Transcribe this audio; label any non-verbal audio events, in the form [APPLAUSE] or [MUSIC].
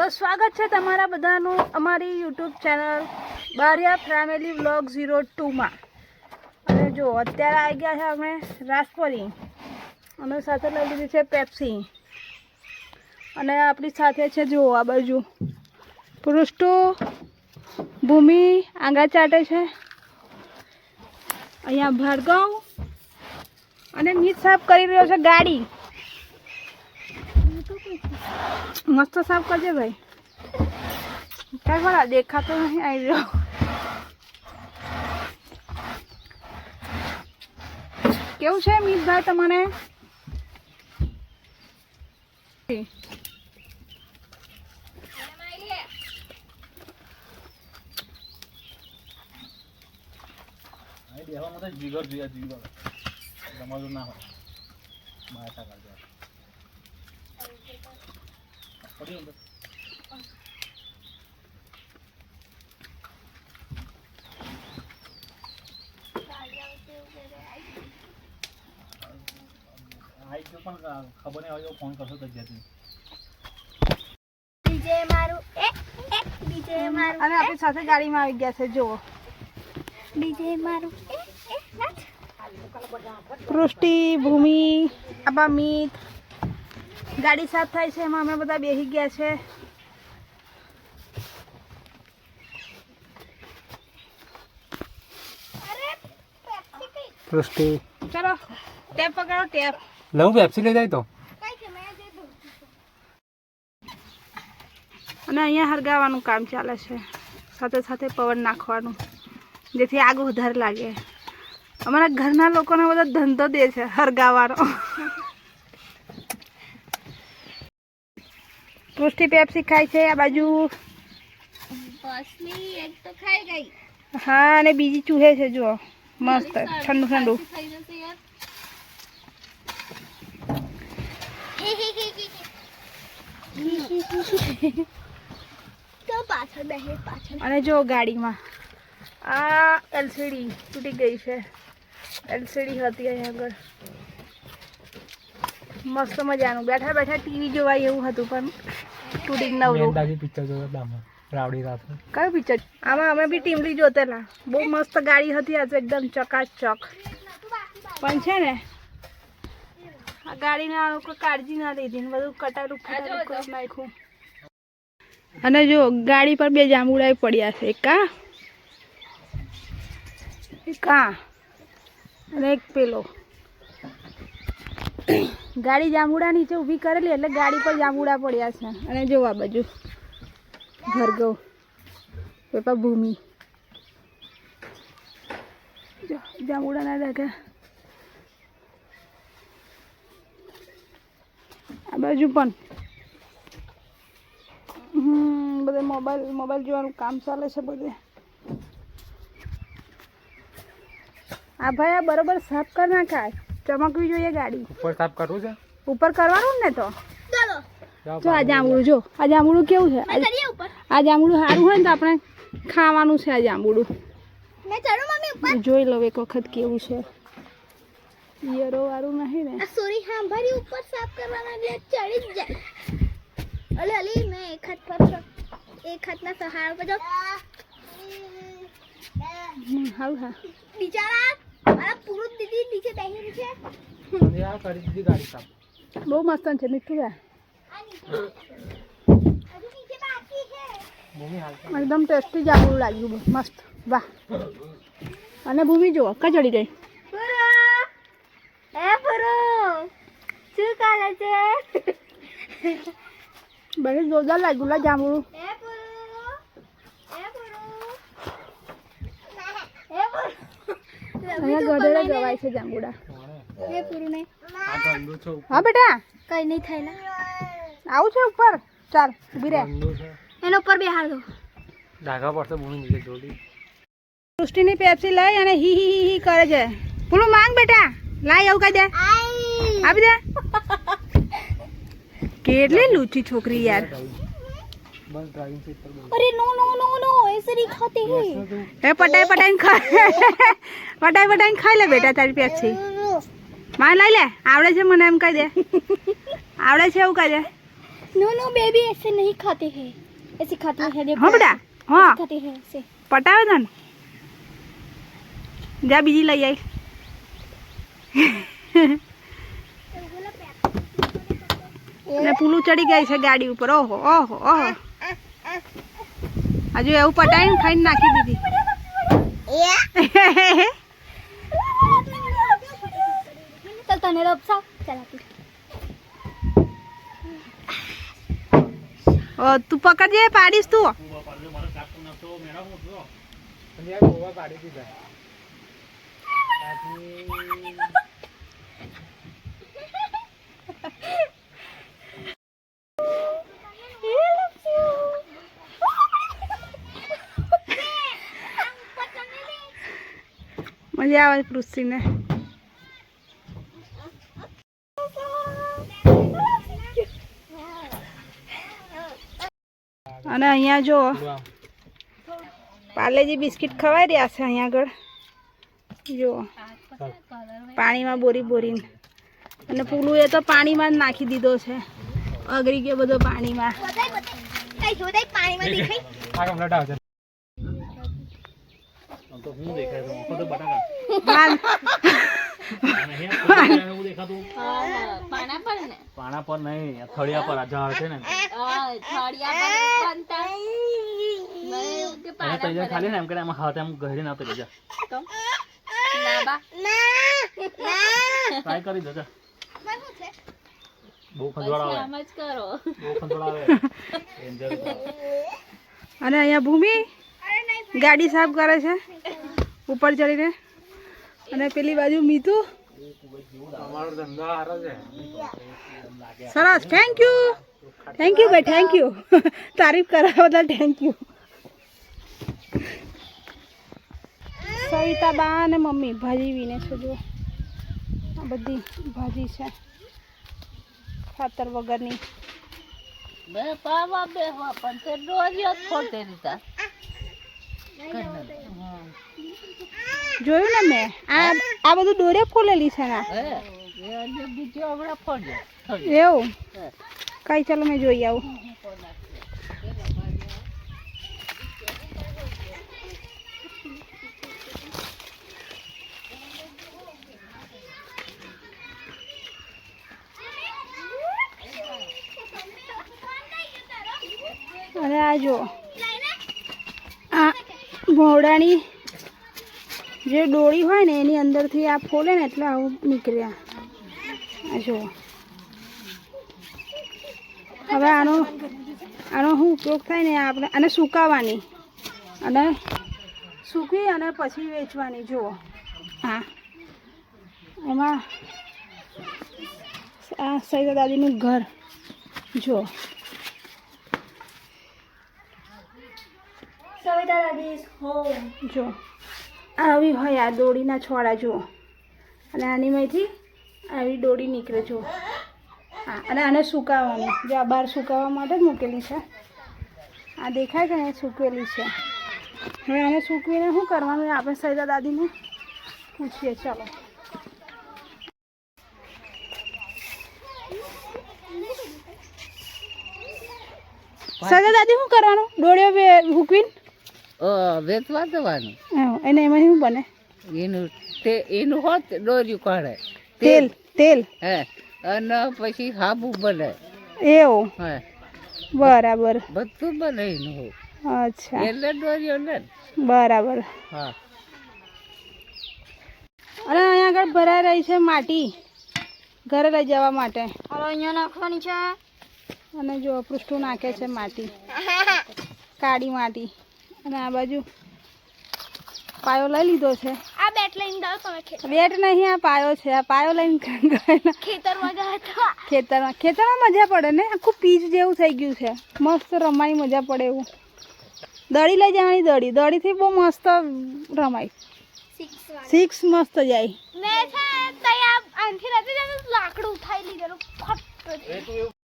તો સ્વાગત છે તમારા બધાનું અમારી YouTube channel Bariya family vlog zero ટુમાં. અને જો, અત્યારે આવી ગયા છે અમે રાસપરી. અમે સાથે લઈ લીધી છે પેપ્સી. અને આપણી સાથે છે, જો, આ બાજુ પૃષ્ટો ભૂમિ આંગા ચાટે છે. અહીંયા ભાર્ગવ અને નીચ સાફ કરી રહ્યો છે ગાડી. મસ્ત સાફ કરજે ભાઈ. કઈ ભલા દેખાતો નહીં, આવી રહ્યો. કેવું છે મીતભાઈ તમને જીગર જીગર. તમારું ના હોય. બાટા કાઢજો પડી અંદર. આઈ ગયો પણ ખબર નહીં હોય ફોન કરશો તો જતી. ડીજે મારું એ એ મારું અને આપણી સાથે ગાડીમાં આવી ગયા છે જુઓ. બીજે મારું એ એ પૃષ્ટિ ભૂમિ આબા મિત ગાડી સાફ થાય છે એમાં અમે બધા બેસી ગયા છે. ચલો ટેપ પકડો ટેપ. લઉં પેપ્સી લઈ જાય તો? અને અહીંયા હરગાવાનું કામ ચાલે છે. સાથે સાથે પવન નાખવાનું જેથી આગ વધારે લાગે. અમારા ઘરના લોકોને બધા ધંધો દે છે હરગાવાનો. પૃષ્ટિ પેપ્સી ખાય છે આ બાજુ. એક તો ખાઈ ગઈ. હા અને બીજી ચૂહે છે જુઓ. મસ્ત ઠંડુ ઠંડુ. અને જો ગાડીમાં. આ એલસીડી તૂટી ગઈ છે. એલસીડી હતી અહીંયા આગળ. મસ્ત મજાનું. બેઠા બેઠા ટીવી જોવાય એવું હતું પણ તૂટી નવરું. મેંદાજી પિક્ચર દામા રાવડી રાત કયું પિક્ચર આમાં અમે બી ટીમલી જોતેલા બહુ મસ્ત ગાડી હતી આજે એકદમ ચકાચક. પણ છે ને આ ગાડીને આ લોકો કાળજી ના લીધી ને બધું કટારું ફટારું કરી નાખ્યું. અને જો ગાડી પર બે જાંબુડા પડ્યા છે. એક કા એક કા અને એક પેલો. ગાડી જાંબુડા નીચે ઊભી કરેલી એટલે ગાડી પર જાંબુડા પડ્યા છે. અને જોવા બાજુ, ભરગવ પેપા ભૂમિ. જાંબુડાના ડાઘા આ બાજુ પણ. બધે મોબાઈલ મોબાઈલ જોવાનું કામ ચાલે છે બધે. આ ભાઈ આ બરોબર સાફ કર નાખાય. ચમકવી જોઈએ ગાડી. ઉપર સાફ કરવું છે? ઉપર કરવાનું ને તો? ચાલો. જો આ જાંબુડું જો આ જાંબુડું કેવું છે? આ- જાંબુડું સારું હોય ને તો આપણે ખાવાનું છે આ જાંબુડું. મેં ચડું મમ્મી ઉપર. જોઈ લઉં એક વખત કેવું છે. ઈયરો વાળું નહીં ને. સોરી સાંભળી ઉપર સાફ કરવાના એટલે ચડી જ જાય. અલે અલી મેં એક હાથ પર એક હાથના સહારા પર જો હમ, હા. બિચારા મારા દીદી નીચે છે. અને આ કરી દીધી ગાડી સાફ. બહુ મસ્ત છે મીઠું આ એકદમ ટેસ્ટી જાંબુડું લાગ્યું મસ્ત. વાહ. અને ભૂમિ જો કચડી ચડી ગઈ. પુરો. એ શું કરે છે? બધી જોરદાર લાગ્યું લા જાંબુડું એ પુરો. એ પુરો. એ પુરો. આવું છે ઉપર. ચાલ ઊભી સૃષ્ટિની પેપ્સી લઈ અને હી હી હી કરે છે. પેલું માંગ બેટા. લાય આવું કઈ દે. આપી દે. કેટલી લુચી છોકરી યાર. અરે નો નો નો નો. ऐसे नहीं खाते हैं એ પટાઈ પટાઈને ખા પટાઈ પટાઈને ખાઈ લે બેટા તારી પેપ્સી માં લઈ લે આવડે છે મને એમ કહી દે આવડે છે એવું કહી દે नो नो बेबी ऐसे नहीं खाते हैं ऐसे खाते हैं देखो હા બેટા હા ऐसे खाते हैं ऐसे પટાવે તને જા બીજી લઈ આવી ને પુલું ચડી ગઈ છે ગાડી ઉપર ઓહો ઓહો ઓહો હજુ એવું પટાઈને ખાઈને નાખી દીધી. ચાલ તને રોપસા તું પકડજે પાડીશ તું. પાડી [LAUGHS] દીધા મજા આવે પૃથ્વીને અને અહીંયા જો. પાર્લેજી બિસ્કિટ ખવાઈ રહ્યા છે અહીંયા આગળ. જો. પાણીમાં બોરી બોરીને. અને પુલું એ તો પાણીમાં જ નાખી દીધો છે. અગરી ગયો બધો પાણીમાં. તો હું દેખાય તો તો બટાકા. પર નહીં આ થળિયા પર આ ઝાડ છે ને. ખાલી ને એમ કરે હાથ એમ ગહેરી ના કરી જા ટ્રાય કરી દો બહુ ખંજવાળ આવે. બહુ ખંજવાળ આવે. અને અહીંયા ભૂમિ ગાડી સાફ કરે છે. ઉપર ચડીને અને પેલી બાજુ મીઠું સરસ થેન્ક યુ થેન્ક યુ ભાઈ થેન્ક યુ તારીફ કરવા બદલ થેન્ક યુ સવિતા બા અને મમ્મી ભાજી વીને છે જો આ બધી ભાજી છે ખાતર વગરની જોયું ને મેં? આ આ બધું દોરે ફોલેલી છે ને? એવું? કઈ ચાલો મેં જોઈ આવું. અરે આ જો. આ ઘોડાની જે ડોળી હોય ને એની અંદરથી આ ફોલે ને એટલે આવું નીકળ્યા. જો હવે આનો આનો શું ઉપયોગ થાય ને આપણે આને સુકાવાની. અને સૂકી અને પછી વેચવાની જુઓ. હા. એમાં આ સૈદા દાદીનું ઘર જુઓ. સવિતા દાદી હોમ. જો આવી હોય આ દોડીના છોડા જુઓ. અને આનીમાંથી આવી દોડી નીકળે જુઓ. હા, અને આને સુકાવવાની. જો આ બહાર સુકાવવા માટે જ મૂકેલી છે. આ દેખાય ને એ સૂકવેલી છે. હવે આને સૂકવીને શું કરવાનું આપણે સૈદા દાદીને પૂછીએ. ચાલો. સૈદા દાદી શું કરવાનું? દોડીઓ બે- મૂકવીને વેચવા દેવાનું એને એમાં શું બને? એનું તે એનું હોત દોર્યું કાઢે. તેલ તેલ. હે અને પછી સાબુ બને. એવું? હે. બરાબર. બધું બને એનું હોય અચ્છા. એટલે દોર્યો ને. બરાબર. હા. અને અહીંયા આગળ ભરાઈ રહી છે માટી. ઘરે લઈ જવા માટે. હવે અહીંયા નાખવાની છે. અને જો પૃષ્ઠું નાખે છે માટી. કાળી માટી. અને આ બાજુ પાયો લઈ લીધો છે. આ બેટ લઈને જાઓ તમે ખેતર બેટ નહીં આ પાયો છે. આ પાયો લઈને ખેતરમાં ગયા હતા ખેતરમાં ખેતરમાં મજા પડે ને? આખું પીચ જેવું થઈ ગયું છે. મસ્ત રમવાની મજા પડે એવું. દડી લઈ જવાની દડી દડીથી બહુ મસ્ત રમાય. સિક્સ મસ્ત જાય. મેં છે તૈયાર આંથી નથી જતું લાકડું ઉઠાઈ લીધેલું. ફટ.